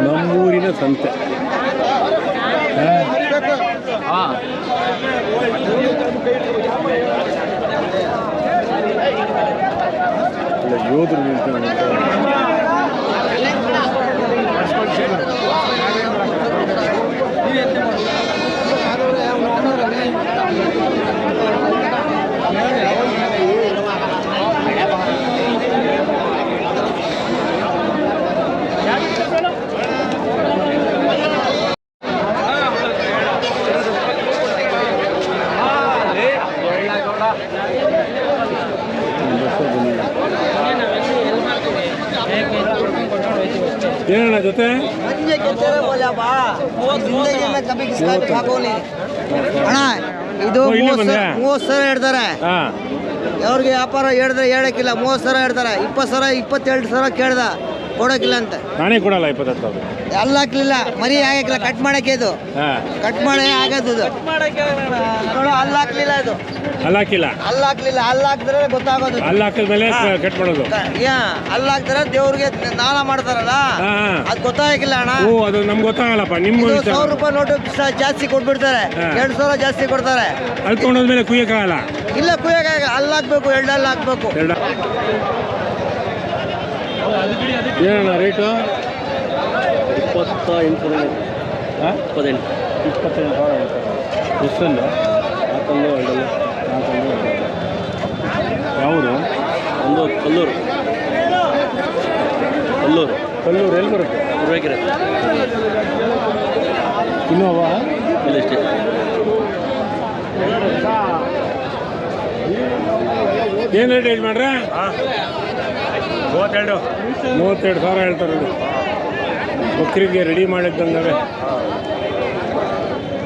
ನಮ್ಮೂರಿನ ಸಂತೆ. ಏನಣ್ಣ ಜೊತೆ? ಇದು ಮೂವತ್ ಸಾವಿರ ಹೇಳ್ತಾರೆ ಅವ್ರಿಗೆ ವ್ಯಾಪಾರ ಹೇಳಿದ್ರೆ ಹೇಳಕ್ಕಿಲ್ಲ. ಮೂವತ್ತು ಸಾವಿರ ಹೇಳ್ತಾರೆ. ಇಪ್ಪತ್ತು ಸಾವಿರ, ಇಪ್ಪತ್ತೆರಡು ಸಾವಿರ ಕೇಳ್ದ. ಕೊಡೋಕಿಲ್ಲ ಅಂತ ನಾನೇ ಕೊಡಲ್ಲ ಇಪ್ಪತ್ತತ್ತು ಸಾವಿರ. ಎಲ್ಲ ಹಾಕ್ಲಿಲ್ಲ ಮರಿ ಆಗಕ್ಕಿಲ್ಲ ಕಟ್ ಮಾಡಕ್ಕೆ ಇದು. ಹಾಂ. ಕಟ್ ಮಾಡೇ ಆಗದು ಇದು. ನೋಡು ಅಲ್ಲಿ ಹಾಕ್ಲಿಲ್ಲ ಇದು. ಅಲ್ಲಿ ಹಾಕಿಲ್ಲ? ಅಲ್ಲಿ ಹಾಕ್ಲಿಲ್ಲ ಅಲ್ಲಿ ಹಾಕಿದ್ರೆ ಗೊತ್ತಾಗೋದು. ಅಲ್ಲಿ ಹಾಕಿದ್ಮೇಲೆ ಕಟ್ ಮಾಡೋದು. ಕ- ಯಾ ಅಲ್ಲಿ ಹಾಕ್ತಾರೆ ದೇವ್ರಿಗೆ ಸ್ನಾನ ಮಾಡ್ತಾರಲ್ಲ? ಹಾಂ ಹಾಂ. ಅದು ಗೊತ್ತಾಗಿಲ್ಲ ಅಣ್ಣ. ಓ ಅದು ನಮ್ಗೆ ಗೊತ್ತಾಗಲ್ಲಪ್ಪ ನಿಮ್ಮ ಇದು. ಸಾವಿರ ರೂಪಾಯಿ ನೋಟು ಸ- ಜಾಸ್ತಿ ಕೊಟ್ಬಿಡ್ತಾರೆ. ಹಾ. ಎರಡು ಸಾವಿರ ಜಾಸ್ತಿ ಕೊಡ್ತಾರೆ. ಅಲ್ಲಿ ತೊಗೊಂಡೋದ್ಮೇಲೆ ಕುಯ್ಯಕ್ಕಾಗಲ್ಲ ಇಲ್ಲ ಕುಯ್ಯಕಾಗ ಅಲ್ಲಿ ಹಾಕ್ಬೇಕು ಎರಡಲ್ಲಿ ಹಾಕ್ಬೇಕು. ಎರಡ ಏನಣ್ಣ ರೇಟು ಇಪ್ಪತ್ತ ಎಂಟು ಹಾಂ? ಇಪ್ಪತ್ತೆಂಟು. ಇಪ್ಪತ್ತೆಂಟು ಸಾವಿರ ಆ ಎಷ್ಟೊಂದು? ನಾಲ್ಕೊಂದು ಎರಡಲ್ಲ ಕಲ್ಲು ಯಾವುದು ಒಂದು ಕಲ್ಲೂರು. ಕಲ್ಲೂರು. ಕಲ್ಲೂರು ಎಲ್ಲಿ ಬರುತ್ತೆ? ಪೂರ್ವಕೆರೆ ಇನ್ನೋವ? ಇಲ್ಲ ಇಷ್ಟೇ ಏನು ರೇಟ್ ಏಜ್ ಮಾಡ್ರೆ? ಮೂವತ್ತೆರಡು. ಮೂವತ್ತೆರಡು ಸಾವಿರ ಹೇಳ್ತಾರೆ ನೋಡಿ. ಬಕ್ರಿಗೆ ರೆಡಿ ಮಾಡಿದ್ದಂಗೆ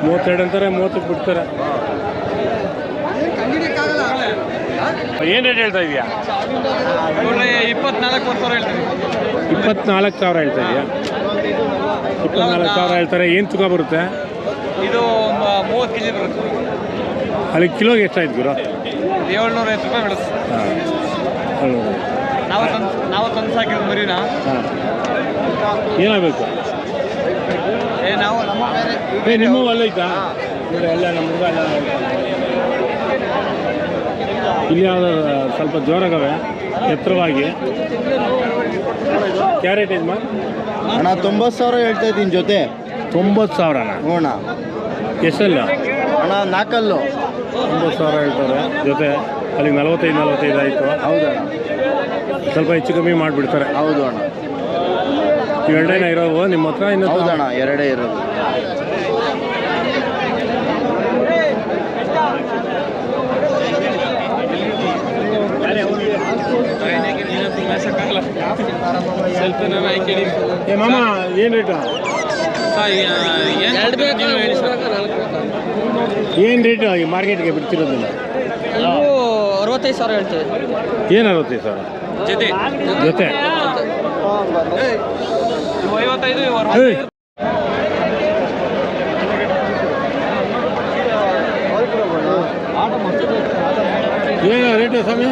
ಮೂವತ್ತೆರಡು ಅಂತಾರೆ ಮೂವತ್ತಕ್ಕೆ ಬಿಡ್ತಾರೆ. ಏನು ರೇಟ್ ಹೇಳ್ತಾ ಇದೆಯಾ? ಇಪ್ಪತ್ನಾಲ್ಕು ಸಾವಿರ ಹೇಳ್ತೀನಿ ಇಪ್ಪತ್ನಾಲ್ಕು ಸಾವಿರ ಹೇಳ್ತಾ ಇದೆಯಾ? ಇಪ್ಪತ್ನಾಲ್ಕು ಸಾವಿರ ಹೇಳ್ತಾರೆ ಏನು ತೂಕ ಬರುತ್ತೆ? ಇದು ಮೂವತ್ತು ಕೆ ಜಿ ಬರುತ್ತೆ. ಅಲ್ಲಿ ಕಿಲೋಗೆ ಎಷ್ಟಾಯ್ತು ಗುರು? ಏಳ್ನೂರ ಐವತ್ತು ರೂಪಾಯಿ ಬೀಳುತ್ತೆ. ಹಾಂ ನಾವು ತಂದು ನಾವು ತಂದು ಮರಿನ? ಏನಾಗಬೇಕು? ಏ ನಾವು ನಮ್ಮ ಬೇರೆ ಏ ನಿಮ್ಮ ಅಲ್ಲೈತಾ ನೋಡಿ ಎಲ್ಲ ನಮ್ಮ ಹುಡುಗ ಎಲ್ಲ ಇಲ್ಲಿ ಸ್ವಲ್ಪ ಜೋರಾಗವೆ ಎತ್ತರವಾಗಿ. ಕ್ಯಾರೆಟ್ ಇದು ಮಾ? ಅಣ್ಣ ತೊಂಬತ್ತು ಸಾವಿರ ಹೇಳ್ತಾ ಇದ್ದೀನಿ ಜೊತೆ. ತೊಂಬತ್ತು ಸಾವಿರ ನೋಣ ಎಷ್ಟಲ್ಲ? ಅಣ್ಣ ನಾಲ್ಕಲ್ಲು ತೊಂಬತ್ತು ಸಾವಿರ ಹೇಳ್ತಾರೆ ಜೊತೆ. ಅಲ್ಲಿಗೆ ನಲವತ್ತೈದು ನಲವತ್ತೈದು ಆಯಿತು. ಹೌದಣ್ಣ ಸ್ವಲ್ಪ ಹೆಚ್ಚು ಕಮ್ಮಿ ಮಾಡಿಬಿಡ್ತಾರೆ. ಹೌದು ಅಣ್ಣ. ಎರಡೇನ ಇರೋವು ನಿಮ್ಮ ಹತ್ರ ಇನ್ನು ಹೌದಣ್ಣ ಎರಡೇ ಇರೋದು. ಏ ಮಾಮ ಏನು ರೇಟು ಏನು ರೇಟ್ ಮಾರ್ಕೆಟ್ಗೆ ಬಿಡ್ತಿರೋದಿಲ್ಲ ಅರವತ್ತೈದು ಸಾವಿರ ಹೇಳ್ತೀವಿ. ಏನು ಅರವತ್ತೈದು ಸಾವಿರ? ಜೊತೆ. ಜೊತೆ. ಐವತ್ತೈದು! ಏನು ರೇಟು ಸ್ವಾಮಿ?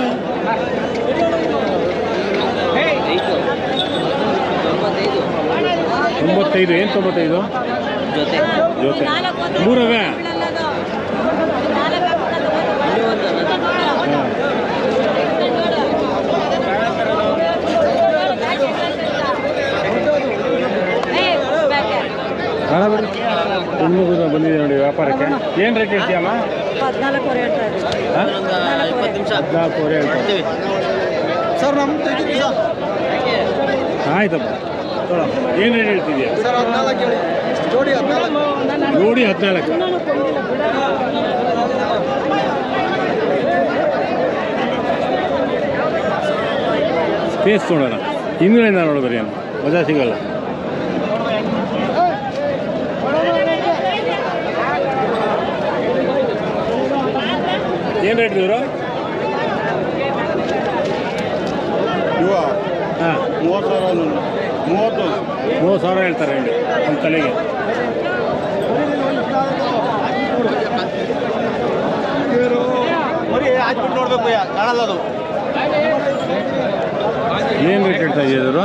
ತೊಂಬತ್ತೈದು ಏನು ತೊಂಬತ್ತೈದು? ಜೊತೆ ಜೊತೆ. ಮೂರವೇ? ಏನು ರೇಟ್ ಹೇಳ್ತೀಯಮ್ಮ ಹದಿನಾಲ್ಕುವರೆ ಹೇಳ್ತಾ ಇದ್ದೀವಿ ಹಾಂ? ಇಪ್ಪತ್ತು ನಿಮಿಷ ಹದಿನಾಲ್ಕುವರೆ ಹೇಳ್ತಾರೆ ಸರ್ ನಮ್ಮ ಆಯ್ತಪ್ಪ ಏನು ರೇಟ್ ಹೇಳ್ತಿದ್ಯಾ ಹದಿನಾಲ್ಕು ಜೋಡಿ ಹದಿನಾಲ್ಕು. ನೋಡಿ ಹದಿನಾಲ್ಕು. ಸ್ಪೇಸ್ ನೋಡೋಣ. ನೋಡಿದ್ರಿ ಏನು ಮಜಾ ಸಿಗಲ್ಲ. ಏನು ರೇಟ್ ಇವರು? ಇವ. ಹಾಂ. ಮೂವತ್ತು ಸಾವಿರ ಮೂವತ್ತು. ಮೂವತ್ತು ಸಾವಿರ ಹೇಳ್ತಾರೆ ಹೇಳಿ ನಮ್ಮ ತಲೆಗೆ ಮರಿ ಹಾಕ್ಬಿಟ್ಟು ನೋಡ್ಬೇಕು ಕಾಣಲ್ಲ ಅದು. ಏನು ರೇಟ್ ಹೇಳ್ತಾ ಇದ್ದೀರು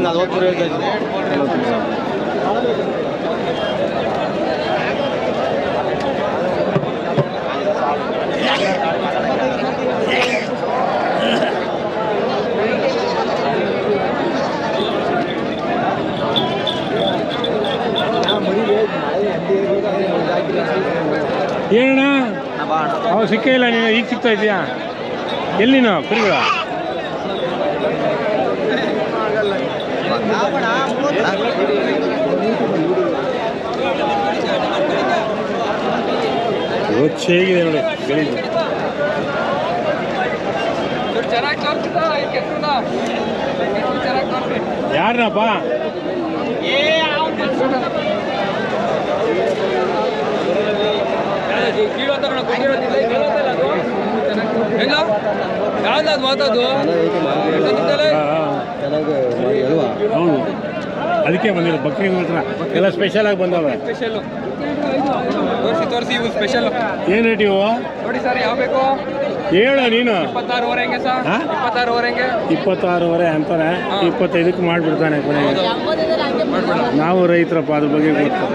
ನಲ್ವತ್ತು ಹೇಳ್ತಾ ಇದ್ದೀನಿ ಏನಣ್ಣ ಅವ ಸಿಕ್ಕೇ ಇಲ್ಲ ನೀನು ಈಗ ಸಿಗ್ತಾ ಇದೆಯಾ ಎಲ್ಲಿ ನೀನು? ಕುರಿಗಳ? ಹೇಗಿದೆ ನೋಡಿ ಗಲೀಜು ಚೆನ್ನಾಗಿ ಹೆಂಗ ಯಾವ್ದು ಅದು ಮಾತಾದು ಹೌದು ಅದಕ್ಕೆ ಬಂದಿರೋ ಬಕ್ರಿ ಹತ್ರ ಎಲ್ಲ ಸ್ಪೆಷಲ್ ಆಗಿ ಬಂದವ ಸ್ಪೆಷಲ್ ತೋರಿಸಿ ತೋರಿಸಿ ಇವು ಸ್ಪೆಷಲ್ ಏನು ರೇಟ್ ಇವು ನೋಡಿ ಸರ್ ಯಾವ ಬೇಕು ಹೇಳು ನೀನು ಇಪ್ಪತ್ತಾರುವರೆ ಹೆಂಗೆ ಸರ್ ಹಾ? ಇಪ್ಪತ್ತಾರುವರೆ ಹೆಂಗೆ ಇಪ್ಪತ್ತಾರೂವರೆ ಅಂತಾನೆ ಇಪ್ಪತ್ತೈದಕ್ಕೆ ಮಾಡಿಬಿಡ್ತಾನೆ ಕೊನೆಗೆ. ನಾವು ರೈತರಪ್ಪ ಅದ್ರ ಬಗ್ಗೆ ಗೊತ್ತು.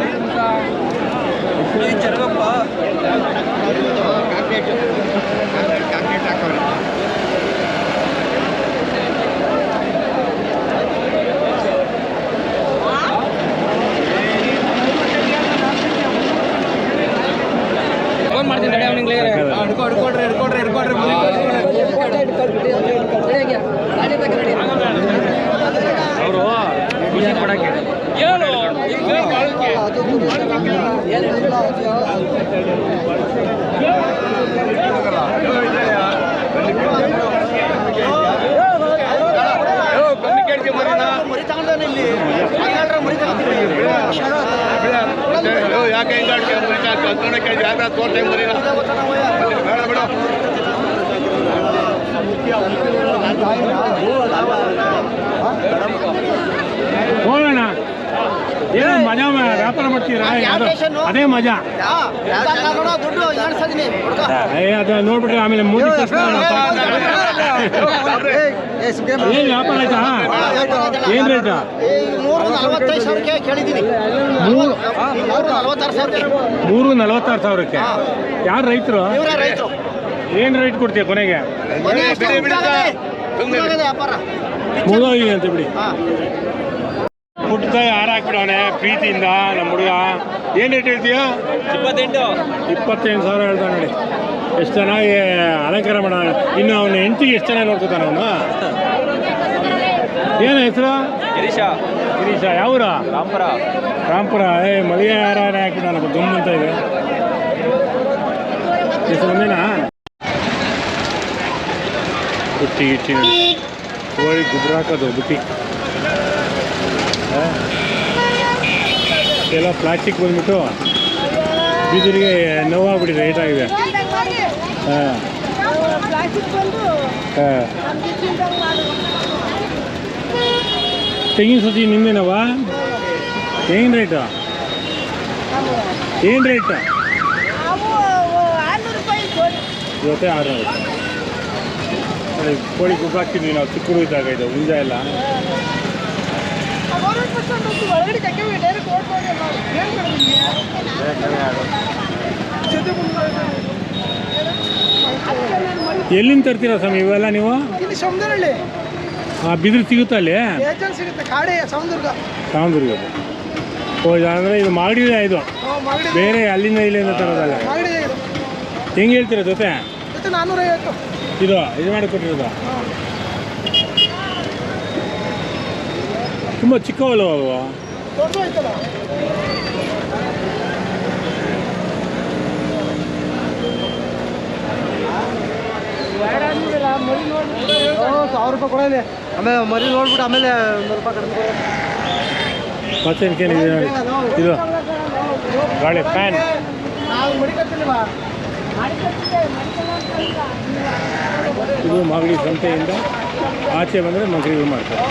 ಯಾಕೆ ಹಿಂಗೆ ಕರ್ಕೊಂಡೋಕೆ ಜಾಗ ತೋರ್ಸ ಬಿಡು ಏನು ಮಜಾ ವ್ಯಾಪಾರ ಮಾಡ್ತೀರಾ ಅದು- ಮಜಾ ಏ ಅದು ನೋಡ್ಬಿಟ್ರೆ ಆಮೇಲೆ ಮೂರು ಏನು ವ್ಯಾಪಾರ ಆಯ್ತಾ ಏನು ರೇಟಾ ಮೂರು ಮೂರು ಮೂರು ನಲವತ್ತಾರು ಸಾವಿರಕ್ಕೆ ಮೂರು ಯಾರು ರೈತರು ಏನ್ ರೇಟ್ ಕೊಡ್ತೀಯ ಕೊನೆಗೆ ಮುಗೋಗಿದೆ ಅಂತ ಬಿಡಿ ಹಾ ಪುಟ್ಟದಾಗ ಹಾರ ಹಾಕ್ಬಿಡವನೆ? ಪ್ರೀತಿಯಿಂದ ನಮ್ಮ ಹುಡುಗ. ಏನು ರೇಟ್ ಹೇಳ್ತೀಯ? ಇಪ್ಪತ್ತೆಂಟು. ಇಪ್ಪತ್ತೆಂಟು ಸಾವಿರ ಹೇಳ್ತಾನೆ ನೋಡಿ. ಎಷ್ಟು ಚೆನ್ನಾಗಿ ಅಲಂಕಾರ ಮಾಡೋಣ? ಇನ್ನು ಅವನ ಹೆಂಡತಿಗೆ ಎಷ್ಟು ಚೆನ್ನಾಗಿ ನೋಡ್ಕೊತಾನ ಅವನು? ಏನು ಹೆಸರು? ಗಿರೀಶ. ಗಿರೀಶ ಯಾವೂರ ರಾಂಪುರ ರಾಂಪುರ ಏ ಮದುವೆ ಯಾರ ನಮ್ಮ ಗಮ್ ಅಂತ ಇದೆ. ಒಂದೇನಾ ಬುಟ್ಟಿ ಇಟ್ಟಿ ನೋಡಿ. ಕೋಳಿ ಬುಟ್ಟಿ? ಎಲ್ಲ ಪ್ಲಾಸ್ಟಿಕ್ ಬಂದ್ಬಿಟ್ಟು ಬಿದಿರಿಗೆ ನೋವಾಗ್ಬಿಟ್ಟಿದೆ ರೇಟ್ ಆಗಿದೆ. ಹಾಂ. ಹಾಂ. ತೆಂಗಿನ ಸಸಿ ನಿಮ್ಮೇನವಾ ಏನು ರೇಟು ಏನು ರೇಟ ಜೊತೆ ಆರುನೂರು. ಕೋಳಿ ಗುಬ್ಬಾಕ್ತಿದ್ವಿ ನಾವು ಚಿಕ್ಕರು ಇದ್ದಾಗ ಇದು ಮುಂಜಾ ಎಲ್ಲ. ಎಲ್ಲಿಂದ ತರ್ತೀರಾ ಸ್ವಾಮಿ ಇವೆಲ್ಲ ನೀವು? ಇಲ್ಲಿ ಹಾಂ ಬಿದಿರು ಸಿಗುತ್ತಾ ಅಲ್ಲಿ? ಏಜೆಂಟ್ ಸಿಗುತ್ತೆ ಕಾಡೆ ಓ ಅಂದರೆ ಇದು ಮಾಗಡಿ ಇದು. ಮಾಗಡಿ ಬೇರೆ ಅಲ್ಲಿಂದ ಇಲ್ಲಿಂದ ತರೋದಲ್ಲ. ಮಾಗಡಿ ಇದು. ಹೆಂಗೆ ಹೇಳ್ತೀರಾ ಜೊತೆ? ಜೊತೆ ನಾನ್ನೂರೈವತ್ತು ಇದು ಇದು ಮಾಡಿ ತುಂಬ ಚಿಕ್ಕವಳು ಅಲ್ವಾ ಸಾವಿರ ರೂಪಾಯಿ ಕೊಡಲಿ ಆಮೇಲೆ ಮರಿ ನೋಡ್ಬಿಟ್ಟು ಆಮೇಲೆ ನೂರು ರೂಪಾಯಿ ಕಡಿಮೆ ಮತ್ತೇನಕ್ಕೇನಿದೆ ನೋಡಿ ಇದು ಗಾಳಿ ಫ್ಯಾನ್ ಇದು ಮಾಗಡಿ ಸಂತೆಯಿಂದ ಆಚೆ ಬಂದರೆ ಮಗಳಿಗೆ ಮಾಡ್ತಾರೆ.